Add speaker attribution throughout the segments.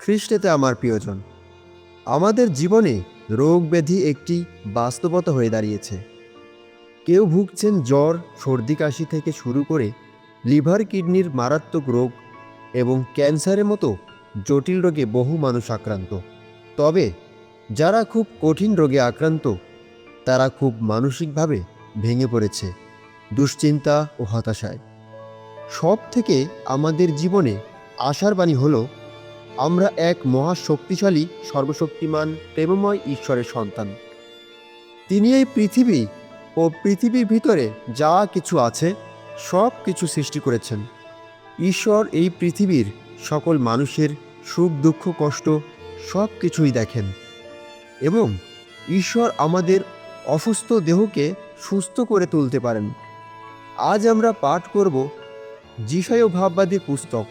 Speaker 1: খ্রিস্টেতে আমার প্রিয়জন। আমাদের জীবনে রোগ ব্যাধি একটি বাস্তবতা হয়ে দাঁড়িয়েছে। কেউ ভুগছেন জ্বর, সর্দি কাশি থেকে শুরু করে লিভার কিডনির মারাত্মক রোগ এবং ক্যান্সারের মতো জটিল রোগে বহু মানুষ আক্রান্ত। তবে যারা খুব কঠিন রোগে আক্রান্ত, তারা খুব মানসিকভাবে ভেঙে পড়েছে, দুশ্চিন্তা ও হতাশায়। সব থেকে আমাদের জীবনে আশার বাণী হলো আমরা এক মহা শক্তিশালী সর্বশক্তিমান, প্রেমময় ঈশ্বরের সন্তান। তিনি এই পৃথিবী ও পৃথিবীর ভিতরে যা কিছু আছে, সব কিছু সৃষ্টি করেছেন। ঈশ্বর এই পৃথিবীর সকল মানুষের সুখ, দুঃখ, কষ্ট সব কিছুই দেখেন এবং ঈশ্বর আমাদের অসুস্থ দেহকে সুস্থ করে তুলতে পারেন। আজ আমরা পাঠ করব যিশয় ভাববাদী পুস্তক।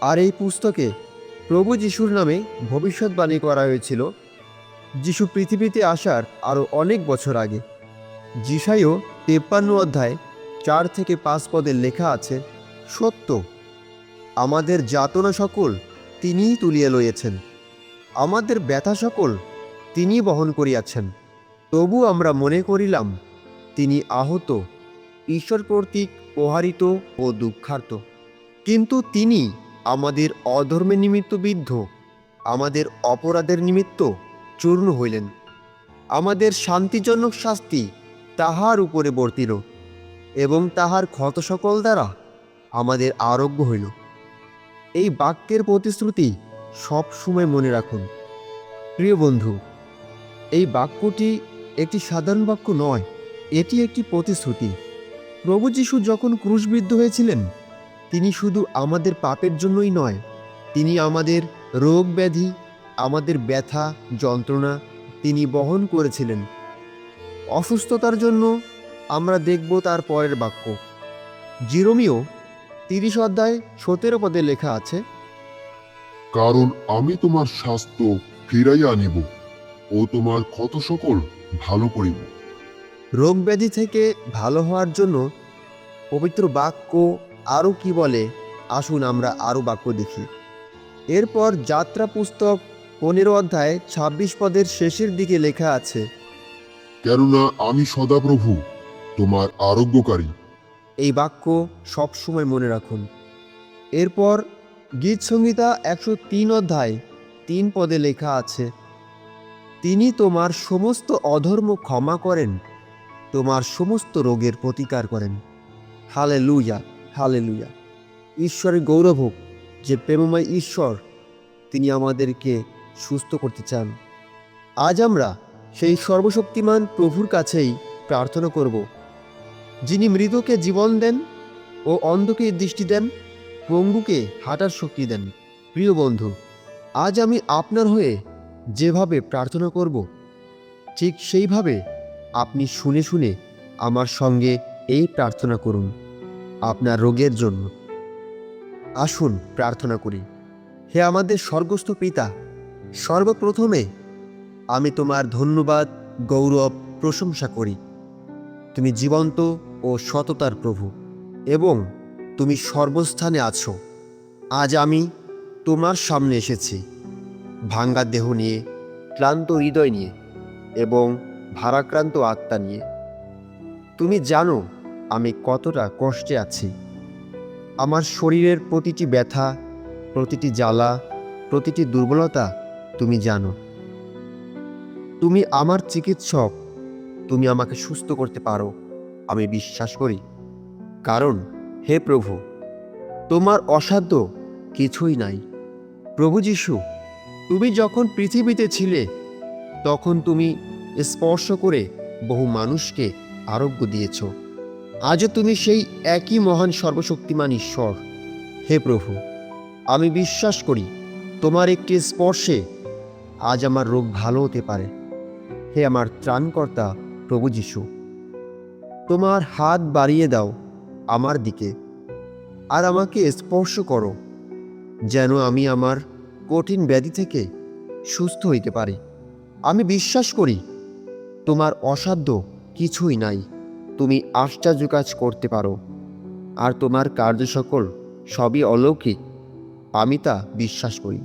Speaker 1: আর এই পুস্তকে প্রভু যিশুর নামে ভবিষ্যৎবাণী করা হয়েছিল। যিশু পৃথিবীতে আসার আরও অনেক বছর আগে। যিশাইও তেপ্পান্ন অধ্যায় চার থেকে পাঁচ পদে লেখা আছে, সত্য, আমাদের যাতনা সকল তিনিই তুলিয়ে লইয়েছেন। আমাদের ব্যথা সকল তিনি বহন করিয়াছেন। তবু আমরা মনে করিলাম, তিনি আহত, ঈশ্বর কর্তৃক প্রহারিত ও দুঃখার্ত। কিন্তু তিনি আমাদের অধর্মের নিমিত্ত বিদ্ধ, আমাদের অপরাধের নিমিত্ত চূর্ণ হইলেন। আমাদের শান্তিজনক শাস্তি তাহার উপরে বর্তিল এবং তাহার ক্ষত সকল দ্বারা আমাদের আরোগ্য হইল। এই বাক্যের প্রতিশ্রুতি সব সময় মনে রাখুন। প্রিয় বন্ধু, এই বাক্যটি একটি সাধারণ বাক্য নয়, এটি একটি প্রতিশ্রুতি। প্রভু যিশু যখন ক্রুশবিদ্ধ হয়েছিলেন তিনি শুধু আমাদের পাপের জন্যই নয় তিনি আমাদের রোগ ব্যাধি আমাদের ব্যথা যন্ত্রণা তিনি বহন করেছিলেন। অসুস্থতার জন্য আমরা দেখব তার পরের বাক্য। জিরোমিও তিরিশ অধ্যায় সতেরো পদে লেখা আছে
Speaker 2: কারণ আমি তোমার স্বাস্থ্য ফিরাইয়া আনিব ও তোমার ক্ষত সকল ভালো করিব।
Speaker 1: রোগ ব্যাধি থেকে ভালো হওয়ার জন্য পবিত্র বাক্য আরও কি বলে? আসুন আমরা আরও বাক্য দেখি। এরপর যাত্রা পুস্তক পনেরো অধ্যায় ছাব্বিশ পদের শেষের দিকে লেখা আছে
Speaker 2: কেননা আমি সদাপ্রভু তোমার আরোগ্যকারী।
Speaker 1: এই বাক্য সবসময় মনে রাখুন। এরপর গীত সংহিতা একশো তিন অধ্যায় তিন পদে লেখা আছে তিনি তোমার সমস্ত অধর্ম ক্ষমা করেন তোমার সমস্ত রোগের প্রতিকার করেন। হালে লুইয়া হালে লুইয়া ঈশ্বরের গৌরব হোক, যে প্রেমময় ঈশ্বর তিনি আমাদেরকে সুস্থ করতে চান। আজ আমরা সেই সর্বশক্তিমান প্রভুর কাছেই প্রার্থনা করব, যিনি মৃতকে জীবন দেন ও অন্ধকে দৃষ্টি দেন, পঙ্গুকে হাঁটার শক্তি দেন। প্রিয় বন্ধু, আজ আমি আপনার হয়ে যেভাবে প্রার্থনা করব, ঠিক সেইভাবে আপনি শুনে শুনে আমার সঙ্গে এই প্রার্থনা করুন। আপনার রোগের জন্য। আসুন, প্রার্থনা করি। হে আমাদের স্বর্গস্থ পিতা, সর্বপ্রথমে আমি তোমার ধন্যবাদ, গৌরব, প্রশংসা করি। তুমি জীবন্ত ও সততার প্রভু এবং তুমি সর্বস্থানে আছো। আজ আমি তোমার সামনে এসেছি, ভাঙ্গা দেহ নিয়ে, ক্লান্ত হৃদয় নিয়ে এবং ভারাক্রান্ত আত্মা নিয়ে। তুমি জানো আমি কতটা কষ্টে আছি। আমার শরীরের প্রতিটি ব্যথা, প্রতিটি জ্বালা, প্রতিটি দুর্বলতা তুমি জানো। তুমি আমার চিকিৎসক, তুমি আমাকে সুস্থ করতে পারো, আমি বিশ্বাস করি। কারণ, হে প্রভু, তোমার অসাধ্য কিছুই নাই। প্রভু যিশু, তুমি যখন পৃথিবীতে ছিলে, তখন তুমি স্পর্শ করে বহু মানুষকে আরোগ্য দিয়েছ। আজও তুমি সেই একই মহান সর্বশক্তিমান ঈশ্বর। হে প্রভু, আমি বিশ্বাস করি, তোমার একটি স্পর্শে আজ আমার রোগ ভালো হতে পারে। হে আমার ত্রাণকর্তা প্রভু যিশু, তোমার হাত বাড়িয়ে দাও আমার দিকে আর আমাকে স্পর্শ করো, যেন আমি আমার কঠিন ব্যাধি থেকে সুস্থ হইতে পারি। আমি বিশ্বাস করি, তোমার অসাধ্য কিছুই নাই। তুমি আশ্চর্য কাজ করতে পারো। আর তোমার কার্য সকল সবই অলৌকিক, আমি তা বিশ্বাস করি।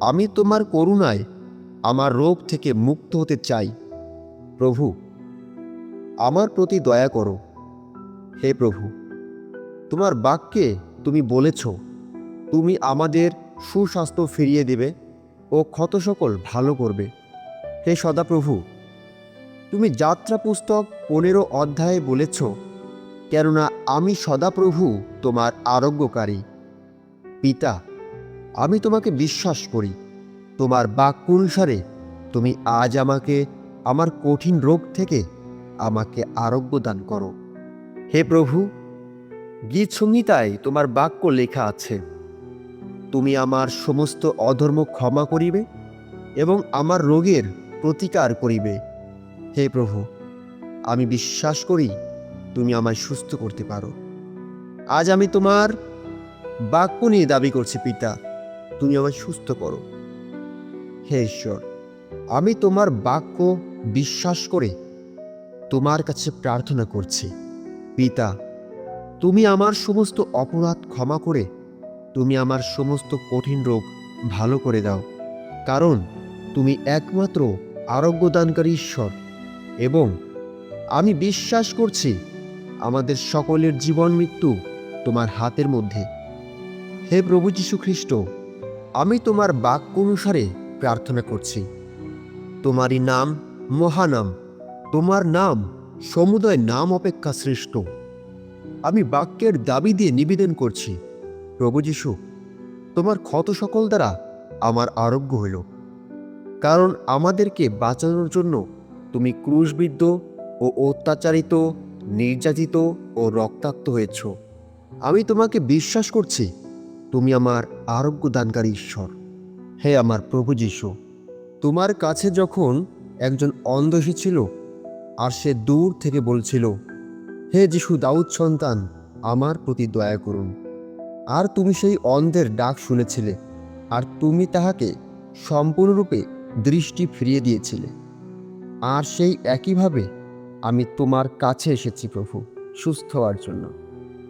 Speaker 1: আমি তোমার করুণায় আমার রোগ থেকে মুক্ত হতে চাই। প্রভু, আমার প্রতি দয়া করো। হে প্রভু, তোমার বাক্যে তুমি বলেছ, তুমি আমাদের সুস্বাস্থ্য ফিরিয়ে দেবে ও ক্ষত সকল ভালো করবে। হে সদাপ্রভু তুমি যাত্রা পুস্তক পনেরো অধ্যায়ে বলেছ, কেননা আমি সদাপ্রভু তোমার আরোগ্যকারী। পিতা, আমি তোমাকে বিশ্বাস করি, তোমার বাক্য অনুসারে তুমি আজ আমাকে, আমার কঠিন রোগ থেকে আমাকে আরোগ্য দান করো। হে প্রভু গীত সংহিতায় তোমার বাক্য লেখা আছে, তুমি আমার সমস্ত অধর্ম ক্ষমা করিবে এবং আমার রোগের প্রতিকার করিবে। হে প্রভু, আমি বিশ্বাস করি তুমি আমায় সুস্থ করতে পারো। আজ আমি তোমার বাক্য নিয়ে দাবি করছি, পিতা, তুমি আমায় সুস্থ করো। হে ঈশ্বর, আমি তোমার বাক্য বিশ্বাস করে তোমার কাছে প্রার্থনা করছি। পিতা, তুমি আমার সমস্ত অপরাধ ক্ষমা করে তুমি আমার সমস্ত কঠিন রোগ ভালো করে দাও। কারণ তুমি একমাত্র আরোগ্যদানকারী ঈশ্বর। এবং আমি বিশ্বাস করছি আমাদের সকলের জীবন মৃত্যু তোমার হাতের মধ্যে। হে প্রভু যীশু খ্রিস্ট আমি তোমার বাক্য অনুসারে প্রার্থনা করছি। তোমারই নাম মহানাম, তোমার নাম সমুদয় নাম অপেক্ষা শ্রেষ্ঠ। আমি বাক্যের দাবি দিয়ে নিবেদন করছি, প্রভু যীশু, তোমার ক্ষত সকল দ্বারা আমার আরোগ্য হইল। কারণ আমাদেরকে বাঁচানোর জন্য তুমি ক্রুশবিদ্ধ ও অত্যাচারিত, নির্যাতিত ও রক্তাক্ত হয়েছ। আমি তোমাকে বিশ্বাস করছি, তুমি আমার আরোগ্য দানকারী ঈশ্বর। হে আমার প্রভু যীশু, তোমার কাছে যখন একজন অন্ধ এসেছিল আর সে দূর থেকে বলছিল, হে যিশু দাউদ সন্তান, আমার প্রতি দয়া করুন। আর তুমি সেই অন্ধের ডাক শুনেছিলে, আর তুমি তাহাকে সম্পূর্ণরূপে দৃষ্টি ফিরিয়ে দিয়েছিলে। আর সেই একইভাবে আমি তোমার কাছে এসেছি প্রভু, সুস্থ হওয়ার জন্য।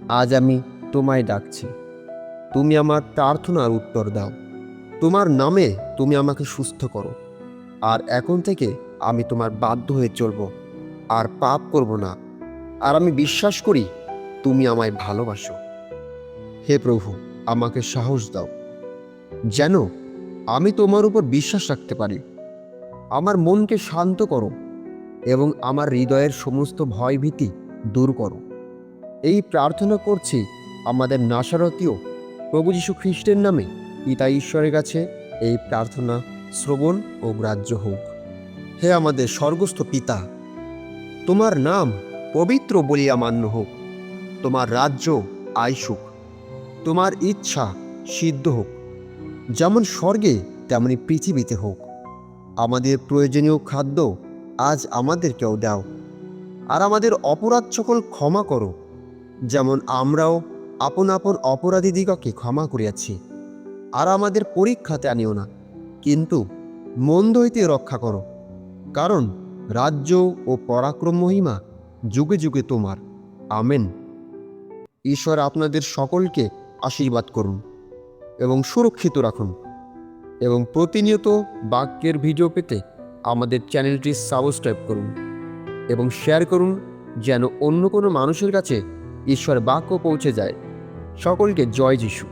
Speaker 1: আজ আমি তোমায় ডাকছি। তুমি আমার প্রার্থনার উত্তর দাও। তোমার নামে তুমি আমাকে সুস্থ করো। আর এখন থেকে আমি তোমার বাধ্য হয়ে চলব। আর পাপ করব না। আর আমি বিশ্বাস করি তুমি আমায় ভালোবাসো। হে প্রভু, আমাকে সাহস দাও। যেন আমি তোমার উপর বিশ্বাস রাখতে পারি। আমার মনকে শান্ত করো এবং আমার হৃদয়ের সমস্ত ভয়ভীতি দূর করো। এই প্রার্থনা করছি আমাদের নাসারতীয় প্রভু যীশু খ্রিস্টের নামে। পিতা ঈশ্বরের কাছে এই প্রার্থনা শ্রবণ ও গ্রাহ্য হোক। হে আমাদের স্বর্গস্থ পিতা, তোমার নাম পবিত্র বলিয়া মান্য হোক। তোমার রাজ্য আইসুক তোমার ইচ্ছা সিদ্ধ হোক। যেমন স্বর্গে, তেমনি পৃথিবীতে হোক। আমাদের প্রয়োজনীয় খাদ্য আজ আমাদেরকেও দাও। আর আমাদের অপরাধ সকল ক্ষমা করো। যেমন আমরাও আপন আপন অপরাধীদিগকে ক্ষমা করিয়াছি। আর আমাদের পরীক্ষাতে আনিও না। কিন্তু মন্দ হইতে রক্ষা করো। কারণ রাজ্য ও পরাক্রম মহিমা যুগে যুগে তোমার। আমেন। ঈশ্বর আপনাদের সকলকে আশীর্বাদ করুন এবং সুরক্ষিত রাখুন। এবং প্রতিনিয়ত বাক্যের ভিডিও পেতে আমাদের চ্যানেলটি সাবস্ক্রাইব করুন এবং শেয়ার করুন যেন অন্য কোনো মানুষের কাছে ঈশ্বর বাক্য পৌঁছে যায়। সকলকে জয় যিশু।